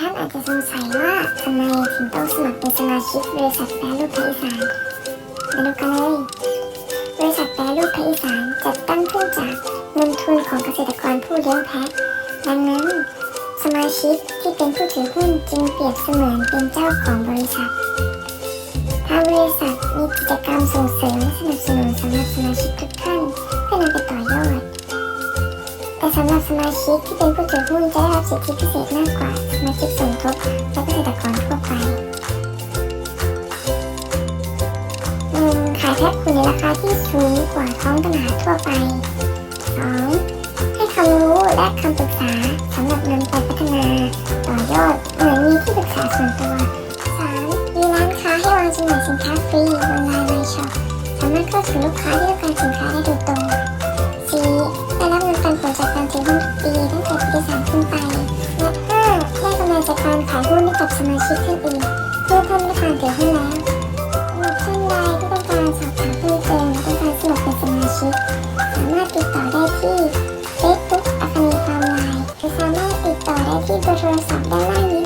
ท่านอาจจะสงสัยว่าทำไมถึงต้องสมัครเป็นสมาชิกบริษัทแปรรูปภาคอีสานมาดูกันเลยบริษัทแปรรูปภาคอีสานจัดตั้งขึ้นจากเงินทุนของเกษตรกรผู้เลี้ยงแพะดังนั้น สมาชิกที่เป็นผู้ถือหุ้นจึงเปรียบเสมือนเป็นเจ้าของบริษัททางบริษัทมีกิจกรรมส่งเสริมและสนับสนุนสำหรับสมาชิกทุกท่านเพื่อนำไปต่อยอดแต่สำหรับสมาชิกที่เป็นผู้ถือหุ้นจะได้รับสิทธิพิเศษ ทั่วไปหนึ่งขายแพ็คคุณในราคาที่สูงกว่าท้องตลาดทั่วไป 2. ให้ความรู้และคำปรึกษาสำหรับนำไปพัฒนาต่อยอดเหมือนมีที่ปรึกษาส่วนตัว 3. มีร้านค้าให้วางจำหน่ายสินค้าฟรีบนไลน์ไลน์ช็อปสามารถเข้าถึงลูกค้าที่ต้องการสินค้าได้โดยตรง 4. ได้รับเงินปันผลจากการถือหุ้นทุกปี การคิดขึ้นเองเพื่อเพิ่มความเก๋ให้แล้วมีท่านใดที่ต้องการสอบถามเพิ่มเติมและต้องการสมัครเป็นสมาชิกสามารถติดต่อได้ที่ Facebook อัคนีความไลน์หรือสามารถติดต่อได้ที่เบอร์โทรศัพท์ด้านล่างนี้